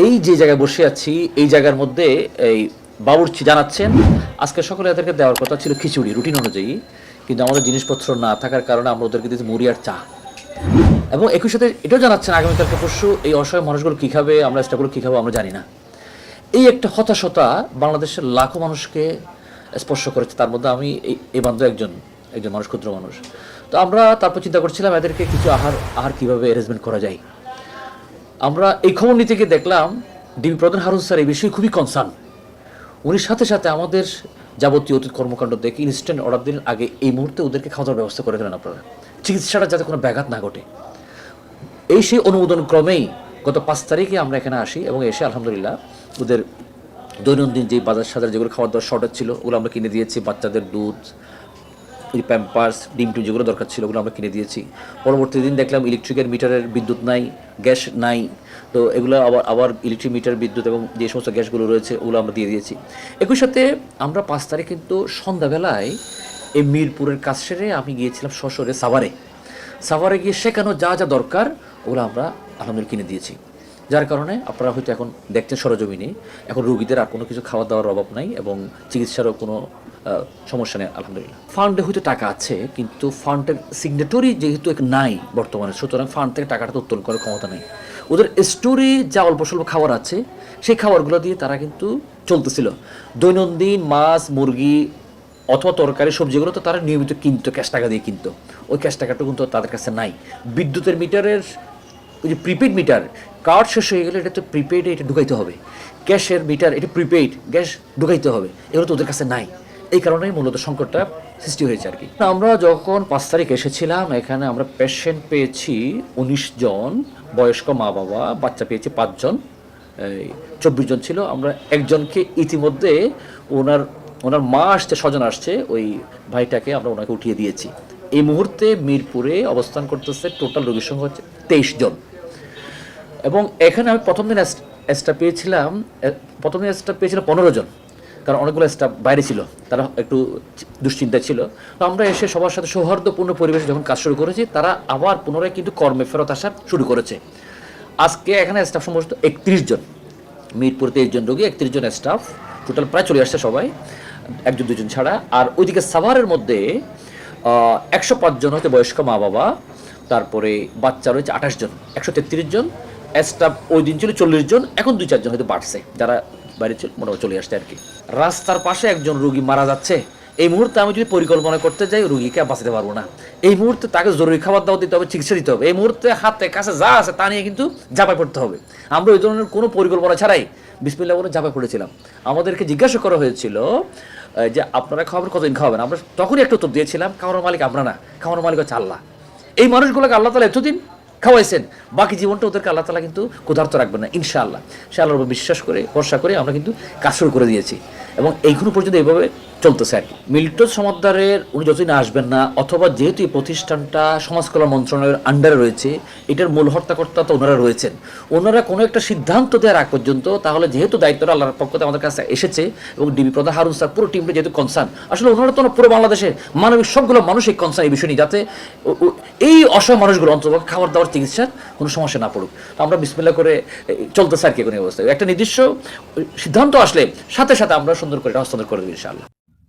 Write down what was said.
এই যে জায়গায় বসে আছি, এই জায়গার মধ্যে এই বাবুর্চি জানাচ্ছেন, আজকে সকলে এদেরকে দেওয়ার কথা ছিল খিচুড়ি, রুটিন অনুযায়ী, কিন্তু আমাদের জিনিসপত্র না থাকার কারণে আমরা ওদেরকে দিয়েছি মুড়ি আর চা। এবং একই সাথে এটাও জানাচ্ছেন আগামীকালকে পরশু, এই অসহায় মানুষগুলো কী খাবে, আমরা স্টাফগুলো কী খাব, আমরা জানি না। এই একটা হতাশতা বাংলাদেশের লাখো মানুষকে স্পর্শ করেছে, তার মধ্যে আমি এই বান্ধব একজন একজন মানুষ, ক্ষুদ্র মানুষ। তো আমরা তারপর চিন্তা করছিলাম এদেরকে কিছু আহার আহার কীভাবে অ্যারেঞ্জমেন্ট করা যায়। আমরা এই খবর নিতে গিয়ে দেখলাম ডিবি প্রধান হারুন স্যার এই বিষয়ে খুবই কনসার্ন উনি সাথে সাথে আমাদের যাবতীয় অতীত কর্মকাণ্ড দেখে ইনস্ট্যান্ট অর্ডার দিন আগে এই মুহূর্তে ওদেরকে খাওয়া দাওয়ার ব্যবস্থা করে দিলেন আপনারা। চিকিৎসাটা যাতে কোনো ব্যাঘাত না ঘটে। এই সেই অনুমোদন ক্রমেই গত পাঁচ তারিখে আমরা এখানে আসি এবং এসে আলহামদুলিল্লাহ ওদের দৈনন্দিন যে বাজার সাজার যেগুলো খাওয়ার দাওয়ার শর্টেজ ছিল, ওগুলো আমরা কিনে দিয়েছি। বাচ্চাদের দুধ এই প্যাম্পার্স, ডিম টিম যেগুলো দরকার ছিল, ওগুলো আমরা কিনে দিয়েছি। পরবর্তী দিন দেখলাম ইলেকট্রিকের মিটারের বিদ্যুৎ নাই, গ্যাস নাই। তো এগুলো আবার আবার ইলেকট্রিক মিটার, বিদ্যুৎ এবং যে সমস্ত গ্যাসগুলো রয়েছে, ওগুলো আমরা দিয়ে দিয়েছি। একই সাথে আমরা পাঁচ তারিখ কিন্তু সন্ধ্যাবেলায় এই মিরপুরের কাজ সেরে আমি গিয়েছিলাম সশরে সাভারে। সাভারে গিয়ে শেখানো যা যা দরকার, ওগুলো আমরা আলহামদুলিল্লাহ কিনে দিয়েছি। যার কারণে আপনারা হয়তো এখন দেখছেন সরজমিনে, এখন রুগীদের আর কোনো কিছু খাওয়া দাওয়ার অভাব নাই এবং চিকিৎসারও কোনো সমস্যা নেই, আলহামদুলিল্লাহ। ফান্ডে হয়তো টাকা আছে, কিন্তু ফান্ডের সিগনেটরি যেহেতু নাই বর্তমানে, সুতরাং ফান্ড থেকে টাকাটা উত্তোলন করার ক্ষমতা নেই। ওদের স্টোরে যা অল্প স্বল্প খাবার আছে, সেই খাবারগুলো দিয়ে তারা কিন্তু চলতেছিল। দৈনন্দিন মাছ, মুরগি অথবা তরকারি, সবজিগুলো তো তারা নিয়মিত কিনতো ক্যাশ টাকা দিয়ে কিনতো। ওই ক্যাশ টাকাটা কিন্তু তাদের কাছে নাই। বিদ্যুতের মিটারের ওই যে প্রিপেড মিটার কার্ড শেষ হয়ে গেলে এটা তো প্রিপেডে এটা ঢুকাইতে হবে। ক্যাশের মিটার এটা প্রিপেড গ্যাস ঢুকাইতে হবে। এগুলো তো ওদের কাছে নাই। এই কারণেই মূলত সংকটটা সৃষ্টি হয়েছে আর কি। আমরা যখন পাঁচ তারিখ এসেছিলাম, এখানে আমরা পেশেন্ট পেয়েছি উনিশ জন, বয়স্ক মা বাবা, বাচ্চা পেয়েছি পাঁচজন চব্বিশ জন ছিল। আমরা একজনকে ইতিমধ্যে ওনার ওনার মা আসছে, স্বজন আসছে, ওই ভাইটাকে আমরা ওনাকে উঠিয়ে দিয়েছি। এই মুহূর্তে মিরপুরে অবস্থান করতেছে টোটাল রোগীর সংখ্যা হচ্ছে তেইশ জন। এবং এখানে আমি প্রথম দিন পেয়েছিলাম প্রথম দিন পেয়েছিলাম পনেরো জন। কারণ অনেকগুলো স্টাফ বাইরে ছিল, তারা একটু দুশ্চিন্তায় ছিল। তো আমরা এসে সবার সাথে সৌহার্দ্যপূর্ণ পরিবেশে যখন কাজ শুরু করেছি, তারা আবার পুনরায় কিন্তু কর্মে ফেরত আসা শুরু করেছে। আজকে এখানে স্টাফ সম্ভবত একত্রিশ জন। মিরপুর তেইশ জন রোগী, একত্রিশ জন স্টাফ টোটাল প্রায় চলে আসছে সবাই, একজন, দুজন ছাড়া। আর ওইদিকে সাভারের মধ্যে একশো পাঁচজন হচ্ছে বয়স্ক মা বাবা, তারপরে বাচ্চা রয়েছে আঠাশ জন, একশো তেত্রিশ জন। স্টাফ ওই দিন ছিল চল্লিশ জন, এখন দুই চারজন হয়তো বাড়ছে। যারা ছিল মোটামুটি চলে আসছে আর কি। রাস্তার পাশে একজন রুগী মারা যাচ্ছে। এই মুহূর্তে আমি যদি পরিকল্পনা করতে যাই, রুগীকে বাঁচাতে পারব না। এই মুহূর্তে তাকে জরুরি খাবার দাওয়া দিতে হবে, চিকিৎসা দিতে হবে। এই মুহূর্তে হাতে কাছে যা আছে তা নিয়ে কিন্তু জাপায় পড়তে হবে। আমরা ওই ধরনের কোনো পরিকল্পনা ছাড়াই বিসমিল্লা বলে জাপায় পড়েছিলাম। আমাদেরকে জিজ্ঞাসা করা হয়েছিল যে আপনারা খাবার কতদিন খাওয়াবেন? আমরা তখনই একটা উত্তর দিয়েছিলাম, খাওয়ানোর মালিক আমরা না। খাওয়ানোর মালিক হচ্ছে আল্লাহ। এই মানুষগুলোকে আল্লাহ তালা এতদিন খাওয়াইছেন। বাকি জীবনটা ওদেরকে আল্লাহ তালা কিন্তু ক্ষুধার্ত রাখবেন না, ইনশাআল্লাহ। সে আল্লাহর বিশ্বাস করে, ভরসা করে আমরা কিন্তু কাজ শুরু করে দিয়েছি। এবং এইগুলো পর্যন্ত এইভাবে চলতেছে আর কি। মিল্টন সমাদ্দারের উনি যতদিন আসবেন না অথবা যেহেতু এই প্রতিষ্ঠানটা সমাজ কল্যাণ মন্ত্রণালয়ের আন্ডারে রয়েছে এটার মূল হর্তাকর্তা তো ওনারা রয়েছেন। ওনারা কোনো একটা সিদ্ধান্ত দেওয়ার আগ পর্যন্ত তাহলে যেহেতু দায়িত্বটা আল্লাহর পক্ষ থেকে আমাদের কাছে এসেছে এবং ডিবি প্রধান হারুন স্যার পুরো টিমটা যেহেতু কনসার্ন আসলে ওনারা তো পুরো বাংলাদেশে মানবিক সবগুলো মানুষই কনসার্ন এই বিষয় নিয়ে যাতে এই অসহায় মানুষগুলো অন্তত খাবার দাবার চিকিৎসার কোনো সমস্যা না পড়ুক। তো আমরা বিসমিল্লা করে এই, চলতেছে আর কি কোনো একটা নির্দিষ্ট সিদ্ধান্ত আসলে সাথে সাথে আমরা সুন্দর করে হস্তান্তর করে দেবো ইনশাআল্লাহ।